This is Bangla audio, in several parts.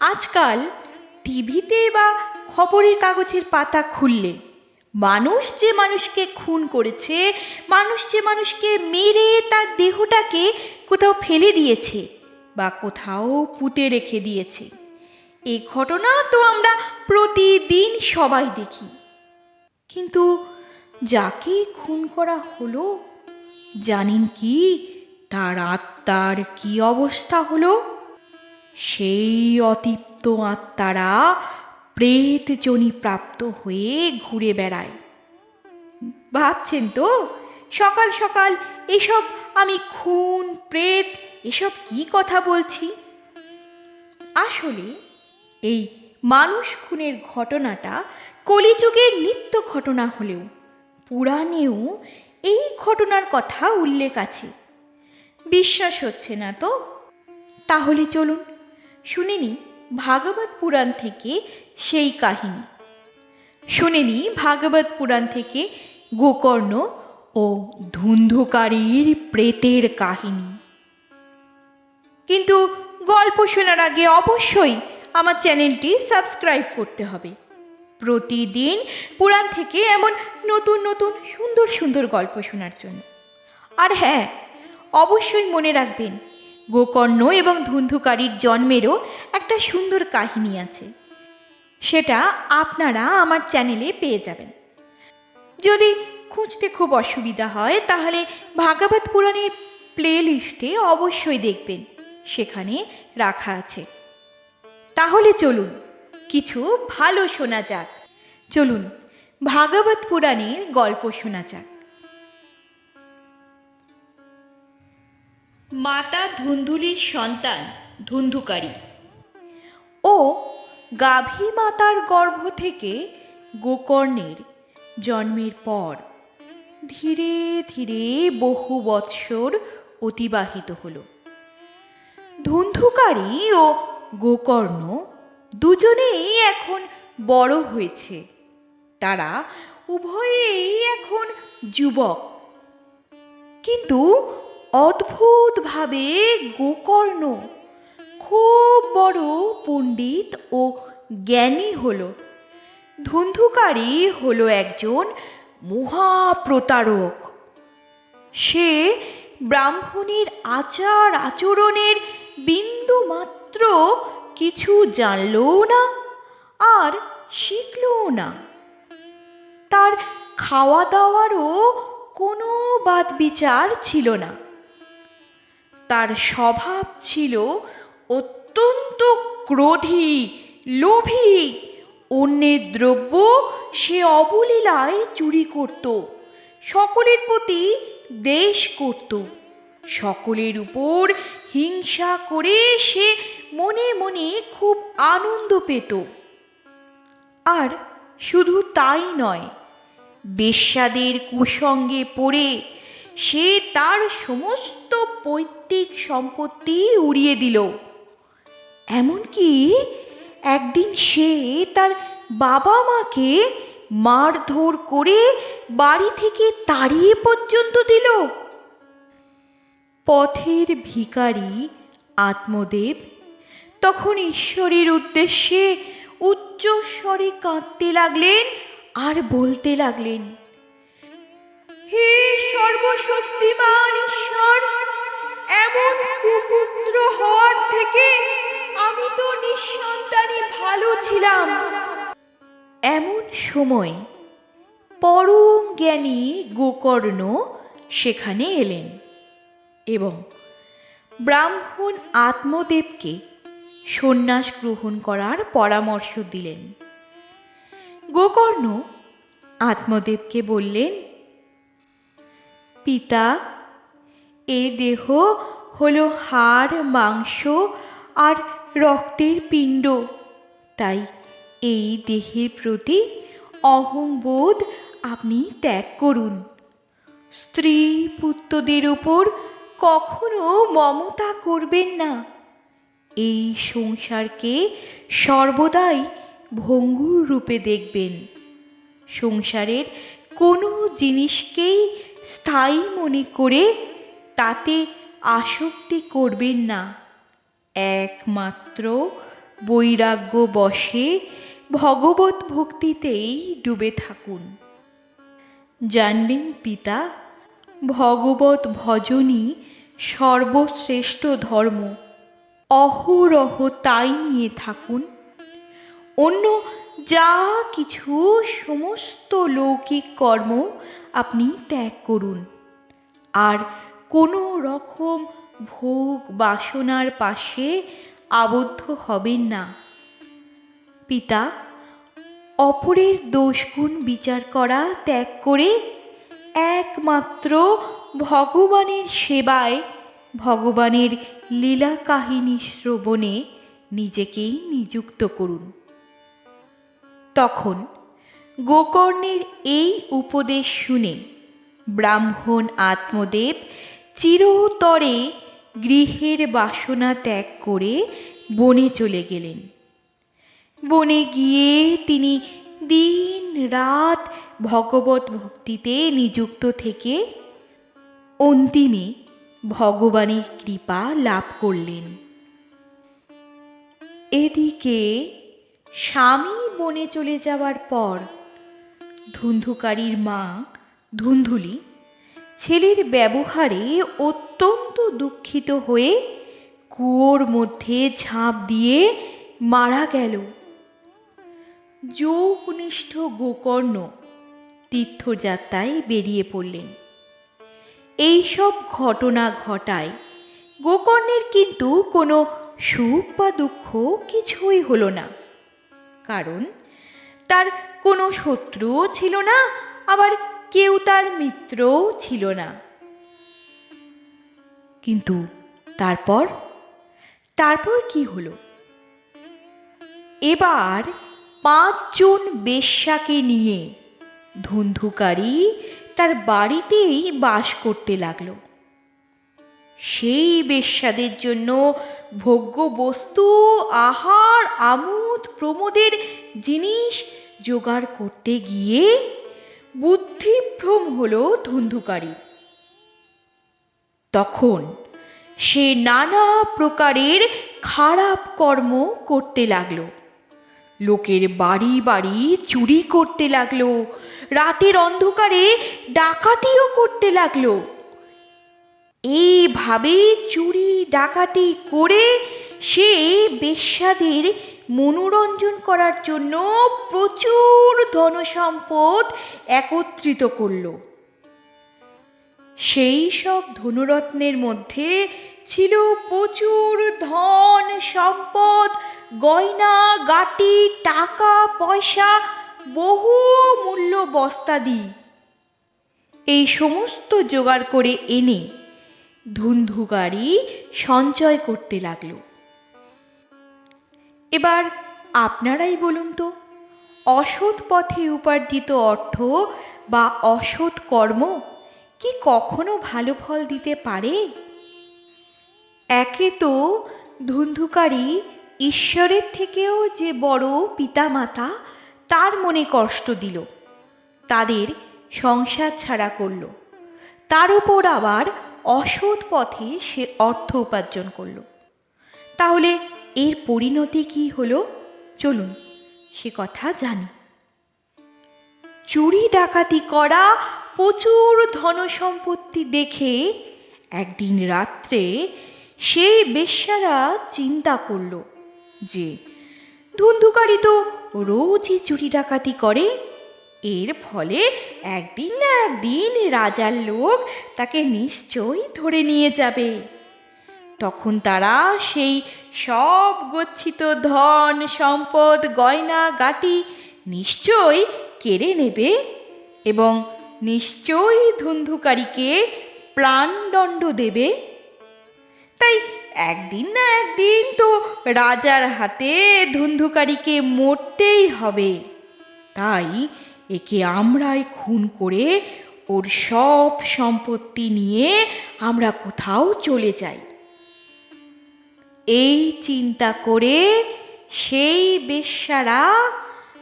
আজকাল টিভিতে বা খবরের কাগজের পাতা খুললে মানুষ যে মানুষকে খুন করেছে, মানুষ যে মানুষকে মেরে তার দেহটাকে কোথাও ফেলে দিয়েছে বা কোথাও পুঁতে রেখে দিয়েছে। এই ঘটনা তো আমরা প্রতিদিন সবাই দেখি। কিন্তু যাকে খুন করা হলো, জানেন কি? তার আত্মার কি অবস্থা হলো? সেই অতিপ্ত আত্মারা প্রেতজনি প্রাপ্ত হয়ে ঘুরে বেড়ায়। ভাবছেন তো, সকাল সকাল এসব আমি খুন, প্রেত, এসব কি কথা বলছি? আসলে এই মানুষ খুনের ঘটনাটা কলিযুগের নিত্য ঘটনা হলেও পুরাণেও এই ঘটনার কথা উল্লেখ আছে। বিশ্বাস হচ্ছে না তো? তাহলে চলুন শুনিনি ভাগবত পুরাণ থেকে সেই কাহিনী। শুনিনি ভাগবত পুরাণ থেকে গোকর্ণ ও ধুন্ধুকারীর প্রেতের কাহিনী। কিন্তু গল্প শোনার আগে অবশ্যই আমার চ্যানেলটি সাবস্ক্রাইব করতে হবে। প্রতিদিন পুরাণ থেকে এমন নতুন নতুন সুন্দর সুন্দর গল্প শোনার জন্য। আর হ্যাঁ অবশ্যই মনে রাখবেন গোকর্ণ এবং ধুন্ধুকারীর জন্মেরও একটা সুন্দর কাহিনী আছে। সেটা আপনারা আমার চ্যানেলে পেয়ে যাবেন। যদি খুঁজতে খুব অসুবিধা হয়, তাহলে ভাগবত পুরাণের প্লে লিস্টে অবশ্যই দেখবেন। সেখানে রাখা আছে। তাহলে চলুন, কিছু ভালো শোনা যাক। চলুন, ভাগবত পুরাণের গল্প শোনা যাক। মাতা ধুন্ধুলির সন্তান, ধুন্ধুকারী। ও গাভী মাতার গর্ভ থেকে গোকর্ণের জন্মের পর ধীরে ধীরে বহু বৎসর অতিবাহিত হল। ধুন্ধুকারী ও গোকর্ণ দুজনেই এখন বড় হয়েছে। তারা উভয়েই এখন যুবক। কিন্তু অদ্ভুতভাবে গোকর্ণ, খুব বড় পণ্ডিত ও জ্ঞানী হল। ধুন্ধুকারী হল একজন মহাপ্রতারক। সে ব্রাহ্মণের আচার আচরণের বিন্দু মাত্র কিছু জানলও না আর শিখলও না। তার খাওয়া দাওয়ারও কোনো বাদ বিচার ছিল না। তার স্বভাব ছিল অত্যন্ত ক্রোধী, লোভী। অন্যের দ্রব্য সে অবলীলায় চুরি করত, সকলের প্রতি দেশ করত। সকলের উপর হিংসা করে সে মনে মনে খুব আনন্দ পেত। আর শুধু তাই নয়, বেশ্যাদের কুসঙ্গে পড়ে সে তার সমস্ত পৈতৃক সম্পত্তি উড়িয়ে দিল। এমনকি একদিন সে তার বাবা মাকে মারধর করে বাড়ি থেকে তাড়িয়ে পর্যন্ত দিল। পথের ভিখারি আত্মদেব তখন ঈশ্বরের উদ্দেশ্যে উচ্চস্বরে কাঁদতে লাগলেন আর বলতে লাগলেন হে সর্বশক্তিমান ঈশ্বর, এমন কুপুত্র হওয়ার থেকে আমি তো নিঃসন্তানই ভালো ছিলাম। এমন সময় পরম জ্ঞানী গোকর্ণ সেখানে এলেন এবং ব্রাহ্মণ আত্মদেবকে সন্ন্যাস গ্রহণ করার পরামর্শ দিলেন। গোকর্ণ আত্মদেবকে বললেন পিতা, এ দেহ হলো হাড়, মাংস আর রক্তের পিণ্ড। তাই এই দেহের প্রতি অহংবোধ আপনি ত্যাগ করুন। স্ত্রী পুত্রদের উপর কখনো মমতা করবেন না। এই সংসারকে সর্বদাই ভঙ্গুর রূপে দেখবেন। সংসারের কোনো জিনিসকেই স্থায়ী মনে করে তাতে আসক্তি করবেন না। একমাত্র বৈরাগ্য বশে ভগবত ভক্তিতেই ডুবে থাকুন। জানবেন পিতা, ভগবত ভজনই সর্বশ্রেষ্ঠ ধর্ম। অহরহ তাই নিয়ে থাকুন। অন্য যা কিছু সমস্ত লৌকিক কর্ম আপনি ত্যাগ করুন। আর কোনো রকম ভোগ বাসনার পাশে আবদ্ধ হবেন না। পিতা, অপরের দোষগুণ বিচার করা, ত্যাগ করে একমাত্র ভগবানের সেবায়, ভগবানের লীলা কাহিনী শ্রবণে নিজেকেই নিযুক্ত করুন। তখন গোকর্ণের এই উপদেশ শুনে ব্রাহ্মণ আত্মদেব চিরতরে গৃহের বাসনা ত্যাগ করে বনে চলে গেলেন। বনে গিয়ে তিনি দিন রাত ভগবত ভক্তিতে নিযুক্ত থেকে অন্তিমে ভগবানের কৃপা লাভ করলেন। এদিকে স্বামী বনে চলে যাওয়ার পর ধুন্ধুকারীর মা, ধুন্ধুলি, ছেলের ব্যবহারে অত্যন্ত দুঃখিত হয়ে কুয়োর মধ্যে ঝাঁপ দিয়ে মারা গেল। যোগনিষ্ঠ গোকর্ণ তীর্থযাত্রায় বেরিয়ে পড়লেন। এইসব ঘটনা ঘটায় গোকর্ণের কিন্তু কোনো সুখ বা দুঃখ কিছুই হলো না। কারণ তার কোনো শত্রুও ছিল না, আবার কেউ তার মিত্রও ছিল না। কিন্তু তারপর? তারপর কি হলো? এবার পাঁচজন বেশ্যাকে নিয়ে ধুন্ধুকারী তার বাড়িতেই বাস করতে লাগল। সেই বেশ্যাদের জন্য ভোগ্য বস্তু আহার, আমোদ, প্রমোদের জিনিস জোগাড় করতে গিয়ে বুদ্ধিভ্রম হল ধুন্ধুকারী। তখন সে নানা প্রকারের খারাপ কর্ম করতে লাগল। লোকের বাড়ি বাড়ি চুরি করতে লাগল। রাতের অন্ধকারে ডাকাতিও করতে লাগল। এইভাবে চুরি, ডাকাতি করে সে বেশ্যাদের মনোরঞ্জন করার জন্য প্রচুর ধনসম্পদ একত্রিত করল। সেই সব ধনুরত্নের মধ্যে ছিল প্রচুর ধন, সম্পদ, গয়না, গাটি, টাকা, পয়সা, বহু মূল্য বস্তাদি। এই সমস্ত জোগাড় করে এনে ধুন্ধুগাড়ি সঞ্চয় করতে লাগল। এবার আপনারাই বলুন তো, অসৎ পথে উপার্জিত অর্থ বা অসৎ কর্ম কি কখনো ভালো ফল দিতে পারে? একে তো ধুন্ধুকারী ঈশ্বরের থেকেও যে বড় পিতামাতা, তার মনে কষ্ট দিল, তাদের সংসার ছাড়া করল, তার উপর আবার অসৎ পথে সে অর্থ উপার্জন করল। তাহলে এর পরিণতি কি হলো? চলুন সে কথা জানি। চুরি ডাকাতি করা, প্রচুর ধনসম্পত্তি দেখে একদিন রাত্রে সেই বেশ্যারা চিন্তা করল যে, ধুন্ধুকারী তো রোজই চুরি ডাকাতি করে। এর ফলে একদিন না একদিন রাজার লোক তাকে নিশ্চয়ই ধরে নিয়ে যাবে। তখন তারা সেই সব গচ্ছিত ধন, সম্পদ, গয়না, গাটি নিশ্চয়ই কেড়ে নেবে এবং নিশ্চয়ই ধুন্ধুকারীকে প্রাণদণ্ড দেবে। তাই একদিন না একদিন তো রাজার হাতে ধুন্ধুকারীকে মরতেই হবে। তাই একে আমরাই খুন করে ওর সব সম্পত্তি নিয়ে আমরা কোথাও চলে যাই। এই চিন্তা করে সেই বেশ্যারা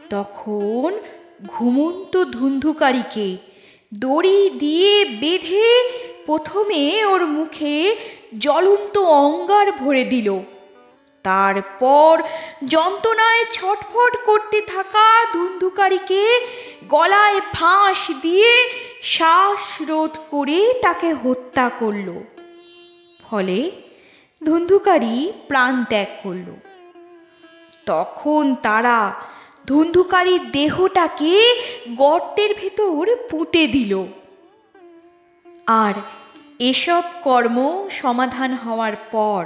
তখন ঘুমন্ত ধুন্ধুকারীকে দড়ি দিয়ে বেঁধে প্রথমে ওর মুখে জ্বলন্ত অঙ্গার ভরে দিল। তারপর যন্ত্রণায় ছটফট করতে থাকা ধুন্ধুকারীকে গলায় ফাঁস দিয়ে শ্বাসরোধ করে তাকে হত্যা করল। ফলে ধুন্ধুকারী প্রাণ ত্যাগ করল। তখন তারা ধুন্ধুকারীর দেহটাকে গর্তের ভেতর পুঁতে দিল। আর এসব কর্ম সমাধান হওয়ার পর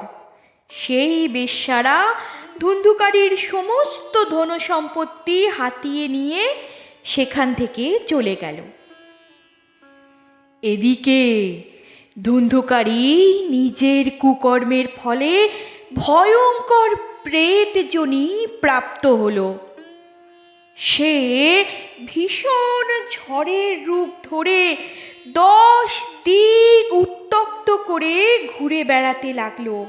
সেই বেশ্যারা ধুন্ধুকারীর সমস্ত ধন সম্পত্তি হাতিয়ে নিয়ে সেখান থেকে চলে গেল। এদিকে ধুন্ধুকারী নিজের কুকর্মের ফলে ভয়ঙ্কর প্রেতজনী প্রাপ্ত হল। সে ভীষণ ঝড়ের রূপ ধরে দশ দিক উত্তক্ত করে ঘুরে বেড়াতে লাগল।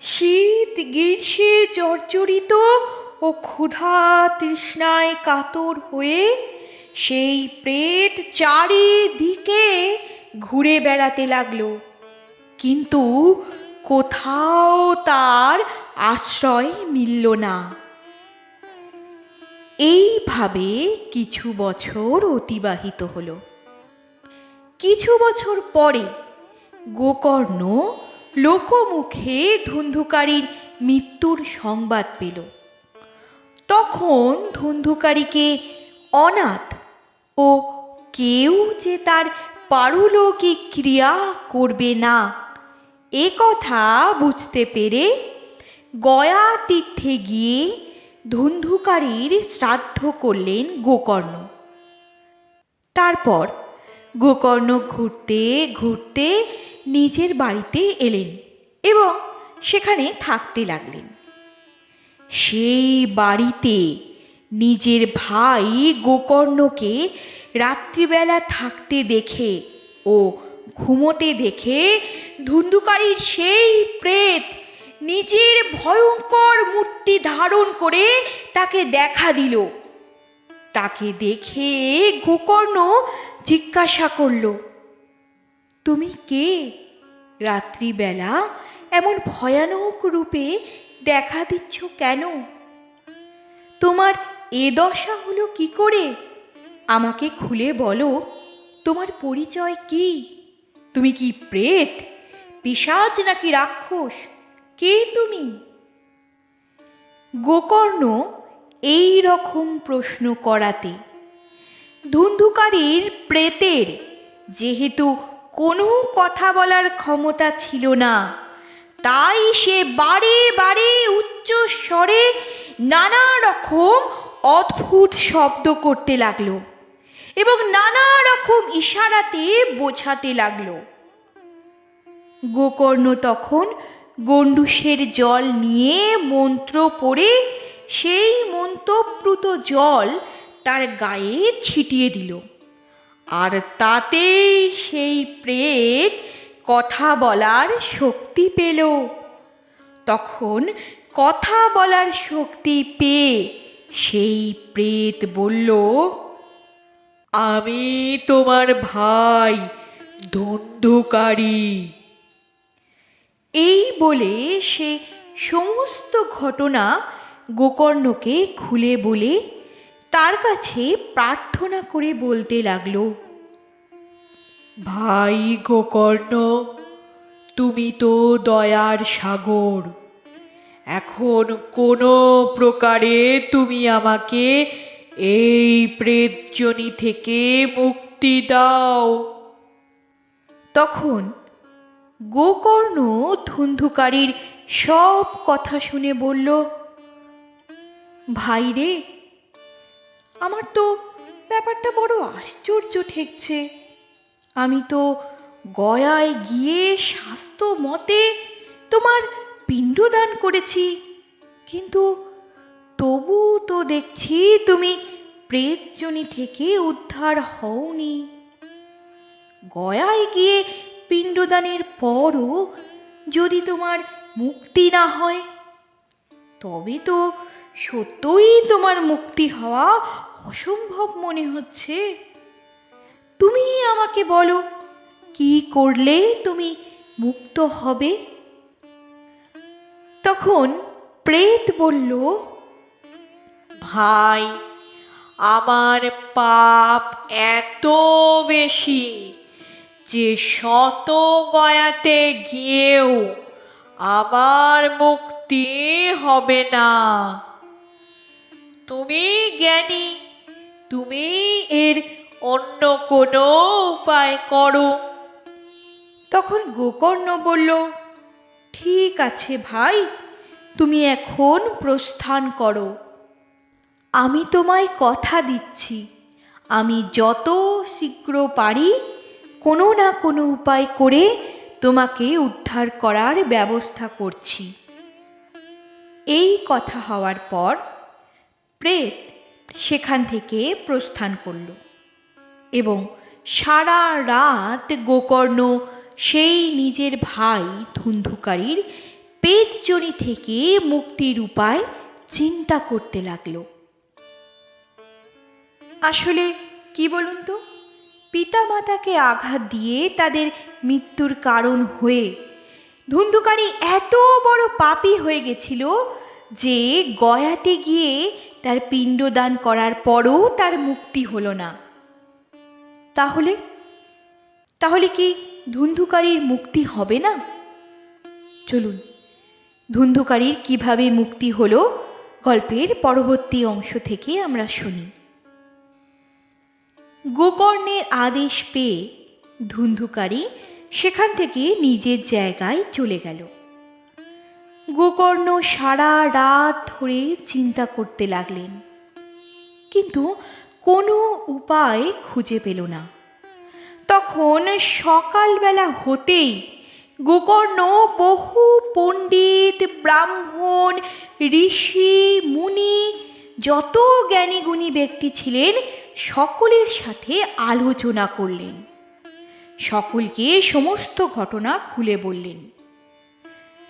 শীত, গ্রীষ্মে জর্জরিত ও ক্ষুধা তৃষ্ণায় কাতর হয়ে সেই প্রেত চারিদিকে ঘুরে বেড়াতে লাগল। কিন্তু কোথাও তার আশ্রয় মিলল না। এইভাবে কিছু বছর অতিবাহিত হলো। কিছু বছর পরে গোকর্ণ লোকমুখে ধুন্ধুকারীর মৃত্যুর সংবাদ পেল। তখন ধুন্ধুকারীকে অনাথ ও কেউ যে তার পারলৌকিক ক্রিয়া করবে না। এ কথা বুঝতে পেরে গয়া তীর্থে গিয়ে ধুন্ধুকারীর শ্রাদ্ধ করলেন গোকর্ণ। তারপর গোকর্ণ ঘুরতে ঘুরতে নিজের বাড়িতে এলেন এবং সেখানে থাকতে লাগলেন। সেই বাড়িতে নিজের ভাই গোকর্ণকে রাত্রিবেলা থাকতে দেখে ও ঘুমোতে দেখে ধুন্ধুকারীর সেই প্রেত নিজের ভয়ঙ্কর মূর্তি ধারণ করে তাকে দেখা দিল। তাকে দেখে গোকর্ণ জিজ্ঞাসা করল, তুমি কে? রাত্রিবেলা এমন ভয়ানক রূপে দেখা দিচ্ছ কেন? তোমার এ দশা হলো কি করে? আমাকে খুলে বলো, তোমার পরিচয় কি? তুমি কি প্রেত? পিসাজ নাকি রাক্ষস? কে তুমি? গোকর্ণ এই রকম প্রশ্ন করাতে, ধুন্ধুকারীর প্রেতের যেহেতু কোনো কথা বলার ক্ষমতা ছিল না, তাই সে বারে বারে উচ্চ স্বরে নানা রকম অদ্ভুত শব্দ করতে লাগল। এবং নানা রকম ইশারাতে বোঝাতে লাগল। গোকর্ণ তখন গণ্ডুসের জল নিয়ে মন্ত্র পড়ে সেই মন্ত্রপ্লুত জল তার গায়ে ছিটিয়ে দিল। আর তাতেই সেই প্রেত কথা বলার শক্তি পেল। তখন কথা বলার শক্তি পেয়ে সেই প্রেত বলল আমি তোমার ভাই ধন্ধুকারী এই বলে সে সমস্ত ঘটনা গোকর্ণকে খুলে বলে তার কাছে প্রার্থনা করে বলতে লাগল ভাই গোকর্ণ তুমি তো দয়ার সাগর। এখন কোনো প্রকারে তুমি আমাকে এই প্রেতজনী থেকে মুক্তি দাও। তখন গোকর্ণ ধুন্ধুকারীর সব কথা শুনে বলল, ভাই রে, আমার তো ব্যাপারটা বড় আশ্চর্য ঠেকছে। আমি তো গয়ায় গিয়ে স্বাস্থ্য মতে তোমার পিণ্ডদান করেছি, কিন্তু তবু তো দেখছি তুমি প্রেতজনী থেকে উদ্ধার হওনি। গয়ায় গিয়ে পিণ্ডদানের পরও যদি তোমার মুক্তি না হয়, তবে তো সত্যই তোমার মুক্তি হওয়া অসম্ভব মনে হচ্ছে। তুমি আমাকে বলো, কি করলে তুমি মুক্ত হবে? তখন প্রেত বলল ভাই, আমার পাপ এত বেশি যে শত গয়াতে গিয়েও আমার মুক্তি হবে না। তুমি জ্ঞানী, তুমি এর অন্য কোনো উপায় করো। তখন গোকর্ণ বলল, ঠিক আছে ভাই, তুমি এখন প্রস্থান করো। আমি তোমায় কথা দিচ্ছি। আমি যত শীঘ্র পারি কোনো না কোনো উপায় করে তোমাকে উদ্ধার করার ব্যবস্থা করছি। এই কথা হওয়ার পর প্রেত সেখান থেকে প্রস্থান করল এবং সারা রাত গোকর্ণ সেই নিজের ভাই ধুন্ধুকারীর পেতজনি থেকে মুক্তির উপায় চিন্তা করতে লাগল। আসলে কি বলুন তো? পিতামাতাকে আঘাত দিয়ে তাদের মৃত্যুর কারণ হয়ে ধুন্ধুকারী এত বড় পাপী হয়ে গেছিল যে গয়াতে গিয়ে তার পিণ্ডদান করার পরও তার মুক্তি হলো না। তাহলে? তাহলে কি ধুন্ধুকারীর মুক্তি হবে না? চলুন, ধুন্ধুকারীর কীভাবে মুক্তি হলো গল্পের পরবর্তী অংশ থেকে আমরা শুনি। গোকর্ণের আদেশ পেয়ে ধুন্ধুকারী সেখান থেকে নিজের জায়গায় চলে গেল। গোকর্ণ সারা রাত ধরে চিন্তা করতে লাগলেন। কিন্তু কোনো উপায় খুঁজে পেল না। তখন সকালবেলা হতেই গোকর্ণ বহু পণ্ডিত, ব্রাহ্মণ, ঋষি, মুনি যত জ্ঞানীগুণী ব্যক্তি ছিলেন, সকলের সাথে আলোচনা করলেন। সকলকে সমস্ত ঘটনা খুলে বললেন।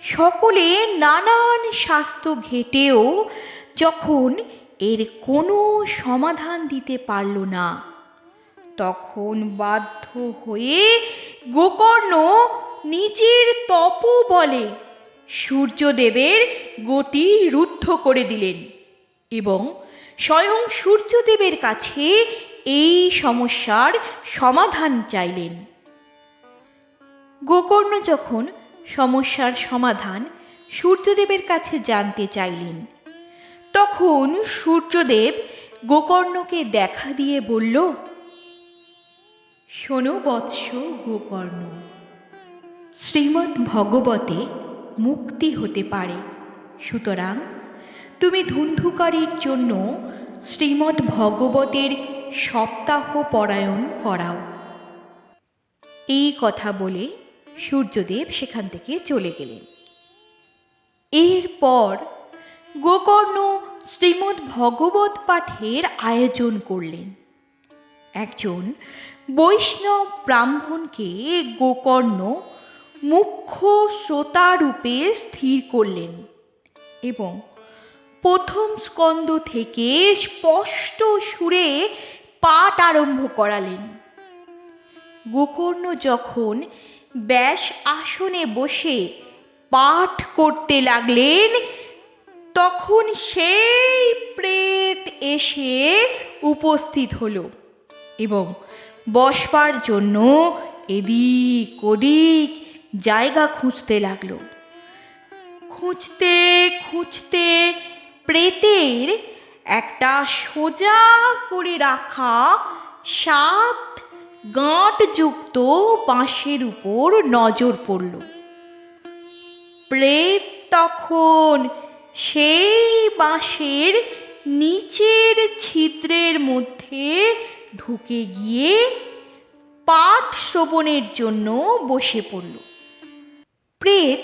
সকলে নানান স্বাস্থ্য ঘেটেও যখন এর কোনো সমাধান দিতে পারল না, তখন বাধ্য হয়ে গোকর্ণ নিজের তপ বলে সূর্যদেবের গতি রুদ্ধ করে দিলেন। এবং স্বয়ং সূর্যদেবের কাছে এই সমস্যার সমাধান চাইলেন। গোকর্ণ যখন সমস্যার সমাধান সূর্যদেবের কাছে জানতে চাইলেন, তখন সূর্যদেব গোকর্ণকে দেখা দিয়ে বলল, শোনো বৎস গোকর্ণ শ্রীমৎ ভগবতে মুক্তি হতে পারে, সুতরাং তুমি ধুন্ধুকারীর জন্য শ্রীমৎ ভগবতের সপ্তাহ পরায়ণ করাও। এই কথা বলে সূর্যদেব সেখান থেকে চলে গেলেন। এরপর গোকর্ণ শ্রীমদ্ ভগবত পাঠের আয়োজন করলেন। একজন বৈষ্ণব ব্রাহ্মণকে গোকর্ণ মুখ্য শ্রোতারূপে স্থির করলেন এবং প্রথম স্কন্দ থেকে স্পষ্ট সুরে পাঠ আরম্ভ করালেন। গোকর্ণ যখন ব্যাস আসনে বসে পাঠ করতে লাগলেন, তখন সেই প্রেত এসে উপস্থিত হলো এবং বসবার জন্য এদিক ওদিক জায়গা খুঁজতে লাগল। খুঁজতে খুঁজতে প্রেতের একটা সোজা করে রাখা সাত গাঁটযুক্ত বাঁশের উপর নজর পড়ল। প্রেত তখন সেই বাঁশের নিচের ছিদ্রের মধ্যে ঢুকে গিয়ে পাঠ শ্রবণের জন্য বসে পড়ল। প্রেত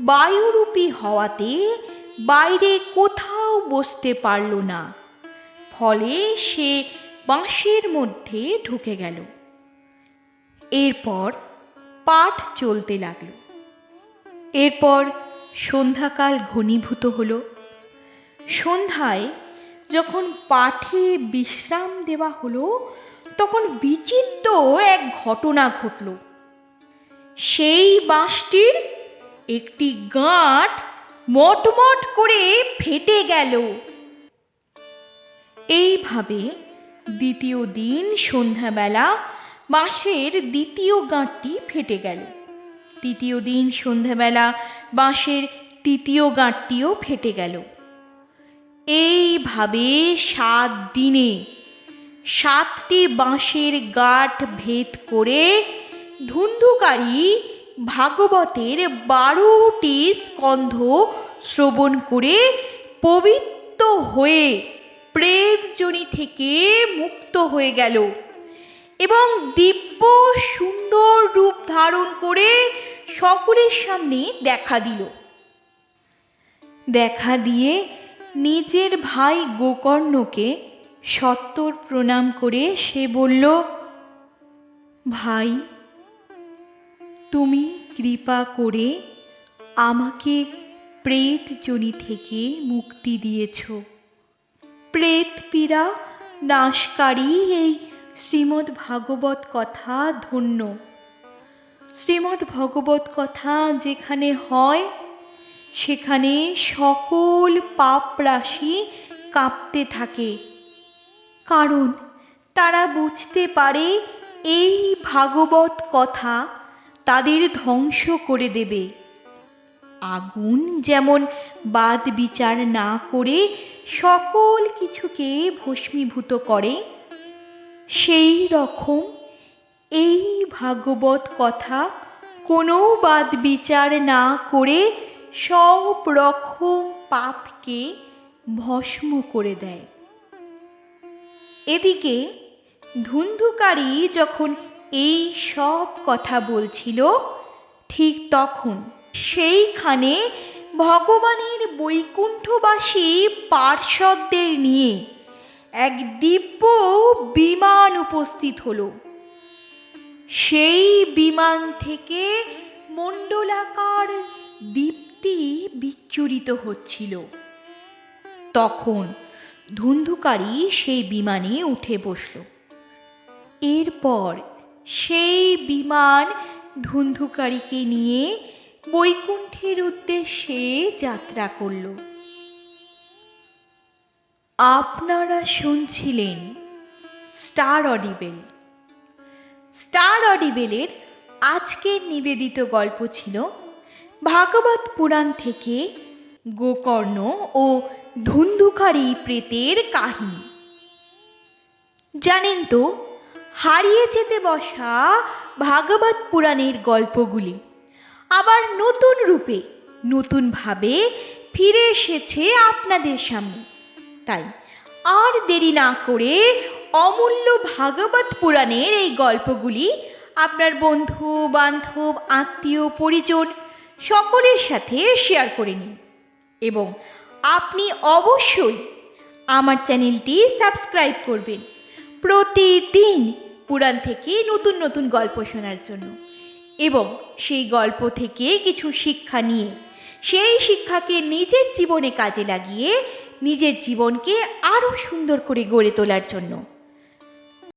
বায়ুরূপী হওয়াতে বাইরে কোথাও বসতে পারল না। ফলে সে বাঁশের মধ্যে ঢুকে গেল। এরপর পাঠ চলতে লাগল। এরপর সন্ধ্যাকাল ঘনীভূত হলো। সন্ধ্যায় যখন পাঠে বিশ্রাম দেওয়া হলো, তখন বিচিত্র এক ঘটনা ঘটল। সেই বাঁশটির একটি গাঁট মটমট করে ফেটে গেল। এইভাবে দ্বিতীয় দিন সন্ধ্যাবেলা বাঁশের দ্বিতীয় গাঁটটি ফেটে গেল। তৃতীয় দিন সন্ধ্যাবেলা বাঁশের তৃতীয় গাঁটটিও ফেটে গেল। এইভাবে সাত দিনে সাতটি বাঁশের গাঁট ভেদ করে ধুন্ধুকারী ভাগবতের বারোটি স্কন্ধ শ্রবণ করে পবিত্র হয়ে প্রেতজনি থেকে মুক্ত হয়ে গেল এবং দিব্য সুন্দর রূপ ধারণ করে সকলের সামনে দেখা দিল। দেখা দিয়ে নিজের ভাই গোকর্ণকে সত্তর প্রণাম করে সে বলল, ভাই তুমি কৃপা করে আমাকে প্রেত জনি থেকে মুক্তি দিয়েছ। প্রেত পীড়া নাশকারী এই শ্রীমদ্ ভাগবত কথা ধন্য। শ্রীমদ্ ভগবত কথা যেখানে হয়, সেখানে সকল পাপ রাশি কাঁপতে থাকে। কারণ তারা বুঝতে পারে এই ভাগবত কথা তাদের ধ্বংস করে দেবে। আগুন যেমন বাদ বিচার না করে সকল কিছুকে ভস্মীভূত করে, সেই রকম এই ভাগবত কথা কোনো বাদ বিচার না করে সব রকম পাপকে ভস্ম করে দেয়। এদিকে ধুন্ধুকারী যখন এই সব কথা বলছিল ঠিক তখন। সেইখানে ভগবানের বৈকুণ্ঠবাসী পার্শ্বদের নিয়ে এক দিব্য বিমান উপস্থিত হলো। সেই বিমান থেকে মণ্ডলাকার দীপ্তি বিচ্ছুরিত হচ্ছিল। তখন ধুন্ধুকারী সেই বিমানে উঠে বসল। এরপর সেই বিমান ধুন্ধুকারীকে নিয়ে বৈকুণ্ঠের উদ্দেশ্যে যাত্রা করল। আপনারা শুনছিলেন স্টার অডিবেল। স্টার অডিবেলের আজকের নিবেদিত গল্প ছিল ভাগবত পুরাণ থেকে গোকর্ণ ও ধুন্ধুকারী প্রেতের কাহিনী। জানেন তো হারিয়ে যেতে বসা ভাগবত পুরাণের গল্পগুলি। আবার নতুন রূপে, নতুনভাবে ফিরে এসেছে আপনাদের সামনে। তাই আর দেরি না করে অমূল্য ভাগবত পুরাণের এই গল্পগুলি আপনার বন্ধু, বান্ধব, আত্মীয়, পরিজন সকলের সাথে শেয়ার করে নিন। এবং আপনি অবশ্যই আমার চ্যানেলটি সাবস্ক্রাইব করবেন। প্রতিদিন পুরাণ থেকে নতুন নতুন গল্প শোনার জন্য। এবং সেই গল্প থেকে কিছু শিক্ষা নিয়ে, সেই শিক্ষাকে নিজের জীবনে কাজে লাগিয়ে, নিজের জীবনকে আরও সুন্দর করে গড়ে তোলার জন্য।